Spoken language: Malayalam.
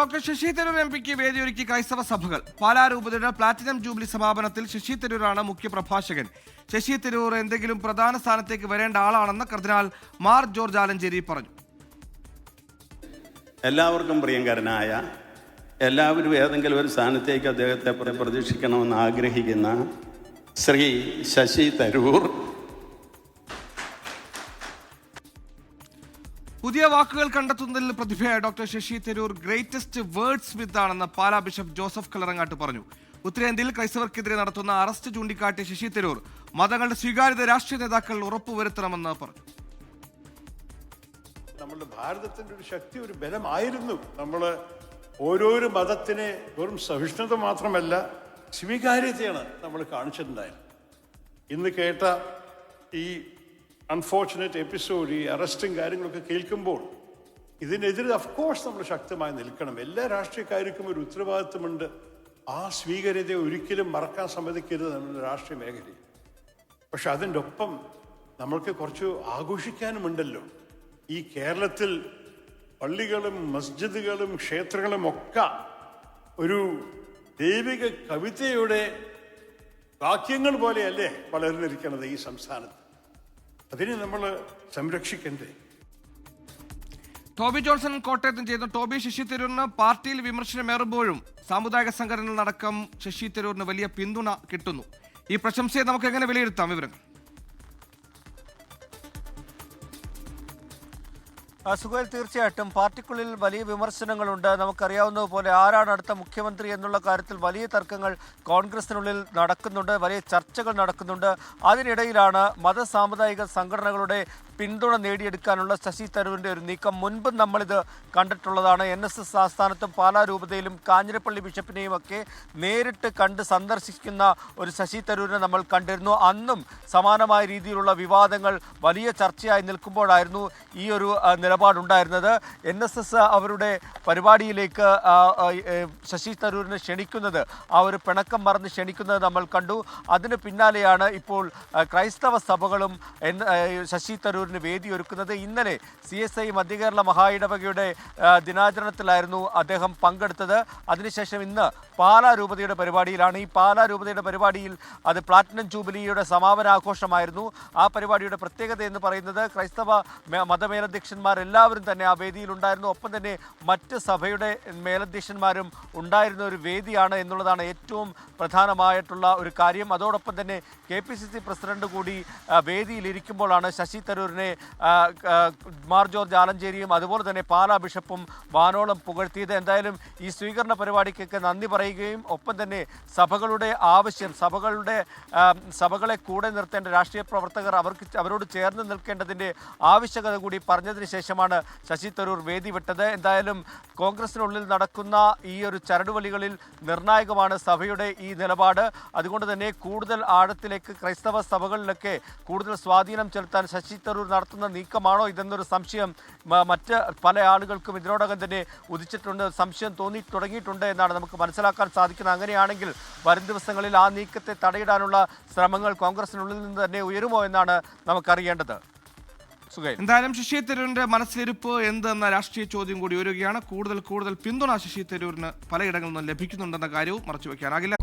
ഡോക്ടർ ശശി തരൂർ എം പിക്ക് വേദിയൊരുക്കി ക്രൈസ്തവ സഭകൾ. പാലാ രൂപതയുടെ പ്ലാറ്റിനം ജൂബിലി സമാപനത്തിൽ ശശി തരൂരാണ് മുഖ്യ പ്രഭാഷകൻ. ശശി തരൂർ എന്തെങ്കിലും പ്രധാന സ്ഥാനത്തേക്ക് വരേണ്ട ആളാണെന്ന് കർദിനാൾ മാർ ജോർജ് ആലഞ്ചേരി പറഞ്ഞു. എല്ലാവർക്കും പ്രിയങ്കരനായ എല്ലാവരും ഏതെങ്കിലും ഒരു സ്ഥാനത്തേക്ക് അദ്ദേഹത്തെ പ്ര- പ്രതീക്ഷിക്കണമെന്ന് ആഗ്രഹിക്കുന്ന ശ്രീ ശശി തരൂർ പുതിയ വാക്കുകൾ കണ്ടെത്തുന്നതിൽ പ്രതിഭയായ doctor Shashi Tharoor greatest words smith ആണെന്ന് പാലാ ബിഷപ്പ് ജോസഫ് കലറങ്ങാട്ട് പറഞ്ഞു. ഉത്തരേന്ത്യയിൽ ക്രൈസ്തവർക്കെതിരെ നടത്തുന്ന അറസ്റ്റ് ചൂണ്ടിക്കാട്ടിയ ശശി തരൂർ മതങ്ങളുടെ സ്വീകാര്യത രാഷ്ട്രീയ നേതാക്കൾ ഉറപ്പുവരുത്തണമെന്ന് പറഞ്ഞു. നമ്മളുടെ ഭാരതത്തിന്റെ ഒരു ശക്തി ഒരു ബലമായിരുന്നു. നമ്മൾ ഓരോരോ മതത്തിനെ വെറും സഹിഷ്ണുത മാത്രമല്ല സ്വീകാര്യതയാണ് നമ്മൾ കാണിച്ചിട്ടുണ്ടായിരുന്നത്. ഇന്ന് കേട്ട ഈ അൺഫോർച്ചുനേറ്റ് എപ്പിസോഡ് ഈ അറസ്റ്റും കാര്യങ്ങളൊക്കെ കേൾക്കുമ്പോൾ ഇതിനെതിരെ അഫ്കോഴ്സ് നമ്മൾ ശക്തമായി നിൽക്കണം. എല്ലാ രാഷ്ട്രീയക്കാർക്കും ഒരു ഉത്തരവാദിത്വമുണ്ട്. ആ സ്വീകാര്യതയെ ഒരിക്കലും മറക്കാൻ സമ്മതിക്കരുത് നമ്മുടെ രാഷ്ട്രീയ മേഖലയിൽ. പക്ഷെ അതിന്റെ ഒപ്പം നമ്മൾക്ക് കുറച്ച് ആഘോഷിക്കാനുമുണ്ടല്ലോ. ഈ കേരളത്തിൽ പള്ളികളും മസ്ജിദുകളും ക്ഷേത്രങ്ങളും ഒക്കെ ഒരു ദൈവിക കവിതയുടെ വാക്യങ്ങൾ പോലെയല്ലേ വളർന്നിരിക്കുന്നത് ഈ സംസ്ഥാനത്ത്. അതിനെ നമ്മൾ സംരക്ഷിക്കണ്ടേ? ടോബി ജോൺസൺ കോട്ടയത്തും ചെയ്തു. ടോബി ശശി തരൂരിന് പാർട്ടിയിൽ വിമർശനമേറുമ്പോഴും സാമുദായിക സംഘടനകളടക്കം ശശി തരൂരിന് വലിയ പിന്തുണ കിട്ടുന്നു. ഈ പ്രശംസയെ നമുക്ക് എങ്ങനെ വിലയിരുത്താം? വിവരങ്ങൾ. സുഹേൽ തീർച്ചയായിട്ടും പാർട്ടിക്കുള്ളിൽ വലിയ വിമർശനങ്ങളുണ്ട്. നമുക്കറിയാവുന്നതുപോലെ ആരാണ് അടുത്ത മുഖ്യമന്ത്രി എന്നുള്ള കാര്യത്തിൽ വലിയ തർക്കങ്ങൾ കോൺഗ്രസിനുള്ളിൽ നടക്കുന്നുണ്ട് വലിയ ചർച്ചകൾ നടക്കുന്നുണ്ട്. അതിനിടയിലാണ് മത സാമുദായിക സംഘടനകളുടെ പിന്തുണ നേടിയെടുക്കാനുള്ള ശശി തരൂരിന്റെ ഒരു നീക്കം മുൻപ് നമ്മളിത് കണ്ടിട്ടുള്ളതാണ്. എൻ എസ് എസ് ആസ്ഥാനത്തും പാലാ രൂപതയിലും കാഞ്ഞിരപ്പള്ളി ബിഷപ്പിനെയും ഒക്കെ നേരിട്ട് കണ്ട് സന്ദർശിക്കുന്ന ഒരു ശശി തരൂരിനെ നമ്മൾ കണ്ടിരുന്നു. അന്നും സമാനമായ രീതിയിലുള്ള വിവാദങ്ങൾ വലിയ ചർച്ചയായി നിൽക്കുമ്പോഴായിരുന്നു ഈ ഒരു നിലപാടുണ്ടായിരുന്നത്. എൻ എസ് എസ് അവരുടെ പരിപാടിയിലേക്ക് ശശി തരൂരിനെ ക്ഷണിക്കുന്നത് ആ ഒരു പിണക്കം മറന്ന് ക്ഷണിക്കുന്നത് നമ്മൾ കണ്ടു. അതിന് പിന്നാലെയാണ് ഇപ്പോൾ ക്രൈസ്തവ സഭകളും ശശി ആ, ശശി വേദി ഒരുക്കുന്നത്. ഇന്നലെ സി എസ് ഐ മധ്യകേരള മഹായിടവകയുടെ ദിനാചരണത്തിലായിരുന്നു അദ്ദേഹം പങ്കെടുത്തത്. അതിനുശേഷം ഇന്ന് പാലാ രൂപതയുടെ പരിപാടിയിലാണ്. ഈ പാലാ രൂപതയുടെ പരിപാടിയിൽ അത് പ്ലാറ്റിനം ജൂബിലിയുടെ സമാപനാഘോഷമായിരുന്നു. ആ പരിപാടിയുടെ പ്രത്യേകത എന്ന് പറയുന്നത് ക്രൈസ്തവ മതമേലധ്യക്ഷന്മാരെല്ലാവരും തന്നെ ആ വേദിയിൽ വേദിയിലുണ്ടായിരുന്നു ഒപ്പം തന്നെ മറ്റ് സഭയുടെ മേലധ്യക്ഷന്മാരും ഉണ്ടായിരുന്ന ഒരു വേദിയാണ് എന്നുള്ളതാണ് ഏറ്റവും പ്രധാനമായിട്ടുള്ള ഒരു കാര്യം. അതോടൊപ്പം തന്നെ K P C C president കൂടി വേദിയിലിരിക്കുമ്പോഴാണ് ശശി തരൂരിനെ ആ, മാർ ജോർജ് ആലഞ്ചേരിയും അതുപോലെ തന്നെ പാലാ ബിഷപ്പും വാനോളം പുകഴ്ത്തിയത്. എന്തായാലും ഈ സ്വീകരണ പരിപാടിക്കൊക്കെ നന്ദി പറയുകയും ഒപ്പം തന്നെ സഭകളുടെ ആവശ്യം സഭകളുടെ സഭകളെ കൂടെ നിർത്തേണ്ട രാഷ്ട്രീയ പ്രവർത്തകർ അവർക്ക് അവരോട് ചേർന്ന് നിൽക്കേണ്ടതിന്റെ ആവശ്യകത കൂടി പറഞ്ഞതിന് ശേഷമാണ് ശശി തരൂർ വേദി വിട്ടത്. എന്തായാലും കോൺഗ്രസിനുള്ളിൽ നടക്കുന്ന ഈ ഒരു ചരടുവലികളിൽ നിർണായകമാണ് സഭയുടെ ഈ നിലപാട്. അതുകൊണ്ട് തന്നെ കൂടുതൽ ആഴത്തിലേക്ക് ക്രൈസ്തവ സഭകളിലൊക്കെ കൂടുതൽ സ്വാധീനം ചെലുത്താൻ ശശി തരൂർ നടത്തുന്ന നീക്കമാണോ ഇതെന്നൊരു സംശയം മറ്റ് പല ആളുകൾക്കും ഇതിനോടകം തന്നെ ഉദിച്ചിട്ടുണ്ട്. സംശയം തോന്നി തുടങ്ങിയിട്ടുണ്ട് എന്നാണ് നമുക്ക് മനസ്സിലാക്കാൻ സാധിക്കുന്നത്. അങ്ങനെയാണെങ്കിൽ വരും ദിവസങ്ങളിൽ ആ നീക്കത്തെ തടയിടാനുള്ള ശ്രമങ്ങൾ കോൺഗ്രസിനുള്ളിൽ നിന്ന് തന്നെ ഉയരുമോ എന്നാണ് നമുക്കറിയേണ്ടത്. എന്തായാലും ശശി തരൂരിന്റെ മനസ്സിലിരിപ്പ് എന്തെന്ന രാഷ്ട്രീയ ചോദ്യം കൂടി ഉയരുകയാണ്. കൂടുതൽ കൂടുതൽ പിന്തുണ ശശി തരൂരിന് പലയിടങ്ങളിൽ നിന്നും ലഭിക്കുന്നുണ്ടെന്ന കാര്യവും മറച്ചുവെക്കാനാകില്ല.